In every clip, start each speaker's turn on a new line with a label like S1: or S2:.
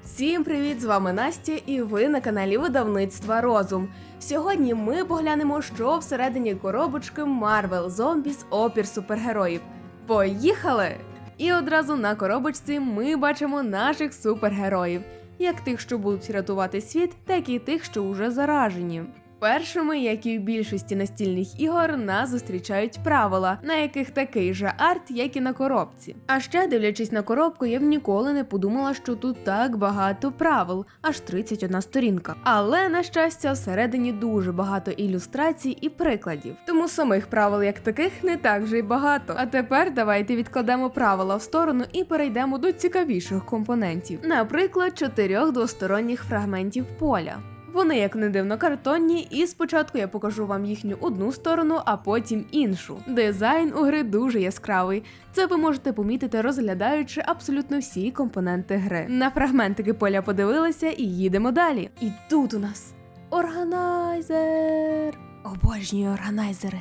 S1: Всім привіт! З вами Настя, і ви на каналі Видавництва Розум. Сьогодні ми поглянемо, що всередині коробочки Marvel Zombies опір супергероїв. Поїхали! І одразу на коробочці ми бачимо наших супергероїв, як тих, що будуть рятувати світ, так і тих, що вже заражені. Першими, як і в більшості настільних ігор, нас зустрічають правила, на яких такий же арт, як і на коробці. А ще, дивлячись на коробку, я б ніколи не подумала, що тут так багато правил, аж 31 сторінка. Але на щастя, всередині дуже багато ілюстрацій і прикладів. Тому самих правил як таких не так вже й багато. А тепер давайте відкладемо правила в сторону і перейдемо до цікавіших компонентів, наприклад, чотирьох двосторонніх фрагментів поля. Вони, як не дивно, картонні, і спочатку я покажу вам їхню одну сторону, а потім іншу. Дизайн у гри дуже яскравий. Це ви можете помітити, розглядаючи абсолютно всі компоненти гри. На фрагментики поля подивилися і їдемо далі. І тут у нас органайзер. Обожнюю органайзери.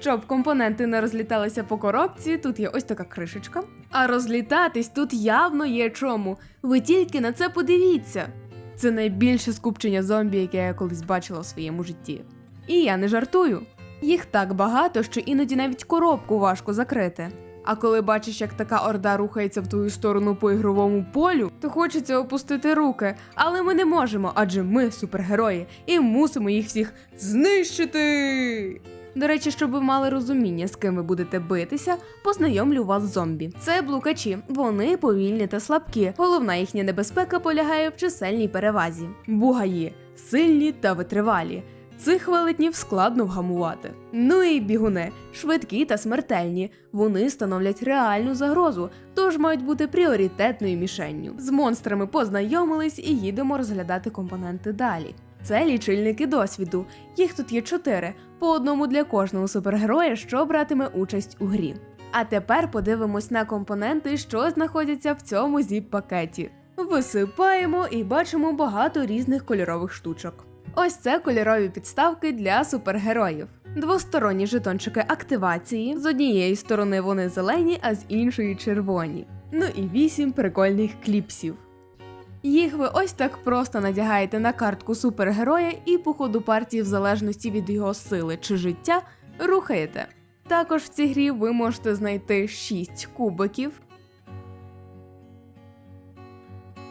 S1: Щоб компоненти не розліталися по коробці, тут є ось така кришечка. А розлітатись тут явно є чому. Ви тільки на це подивіться. Це найбільше скупчення зомбі, яке я колись бачила у своєму житті. І я не жартую. Їх так багато, що іноді навіть коробку важко закрити. А коли бачиш, як така орда рухається в твою сторону по ігровому полю, то хочеться опустити руки. Але ми не можемо, адже ми супергерої, і мусимо їх всіх знищити. До речі, щоб ви мали розуміння, з ким ви будете битися, познайомлю вас з зомбі. Це блукачі. Вони повільні та слабкі. Головна їхня небезпека полягає в чисельній перевазі. Бугаї сильні та витривалі. Цих велетнів складно вгамувати. Ну і бігуни швидкі та смертельні. Вони становлять реальну загрозу, тож мають бути пріоритетною мішенню. З монстрами познайомились і їдемо розглядати компоненти далі. Це лічильники досвіду. Їх тут є чотири, по одному для кожного супергероя, що братиме участь у грі. А тепер подивимось на компоненти, що знаходяться в цьому зіп-пакеті. Висипаємо і бачимо багато різних кольорових штучок. Ось це кольорові підставки для супергероїв. Двосторонні жетончики активації. З однієї сторони вони зелені, а з іншої червоні. Ну і вісім прикольних кліпсів. Їх ви ось так просто надягаєте на картку супергероя і по ходу партії, в залежності від його сили чи життя, рухаєте. Також в цій грі ви можете знайти 6 кубиків.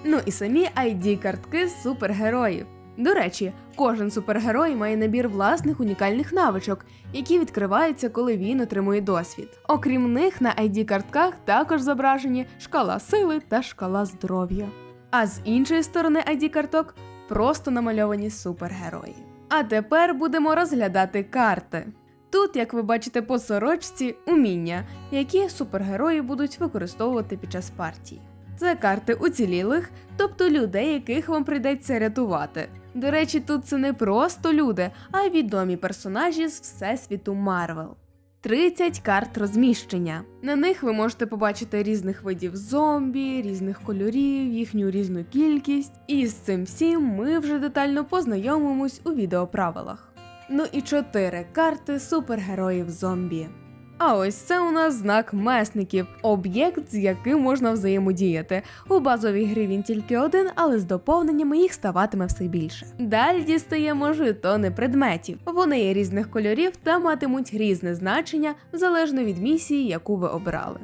S1: Ну і самі ID-картки супергероїв. До речі, кожен супергерой має набір власних унікальних навичок, які відкриваються, коли він отримує досвід. Окрім них, на ID-картках також зображені шкала сили та шкала здоров'я. А з іншої сторони ID-карток просто намальовані супергерої. А тепер будемо розглядати карти. Тут, як ви бачите по сорочці, уміння, які супергерої будуть використовувати під час партії. Це карти уцілілих, тобто людей, яких вам прийдеться рятувати. До речі, тут це не просто люди, а й відомі персонажі з всесвіту Марвел. 30 карт розміщення. На них ви можете побачити різних видів зомбі, різних кольорів, їхню різну кількість. І з цим всім ми вже детально познайомимось у відеоправилах. Ну і 4 карти супергероїв зомбі. А ось це у нас знак месників, об'єкт, з яким можна взаємодіяти. У базовій грі він тільки один, але з доповненнями їх ставатиме все більше. Далі дістаємо жетони предметів. Вони є різних кольорів та матимуть різне значення залежно від місії, яку ви обрали.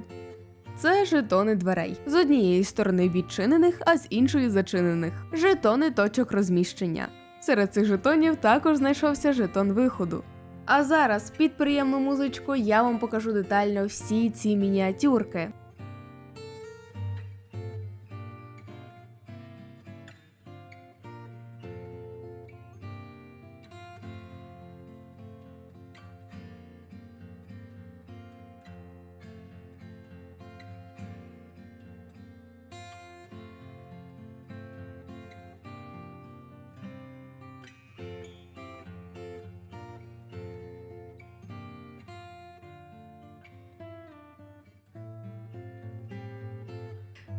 S1: Це жетони дверей з однієї сторони відчинених, а з іншої зачинених. Жетони точок розміщення. Серед цих жетонів також знайшовся жетон виходу. А зараз під приємну музичку я вам покажу детально всі ці мініатюрки.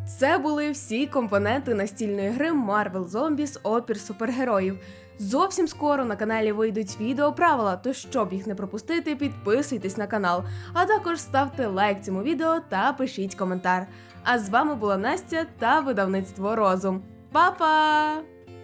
S1: Це були всі компоненти настільної гри Marvel Zombies опір супергероїв. Зовсім скоро на каналі вийдуть відео правила, то щоб їх не пропустити, підписуйтесь на канал, а також ставте лайк цьому відео та пишіть коментар. А з вами була Настя та видавництво Розум. Па-па!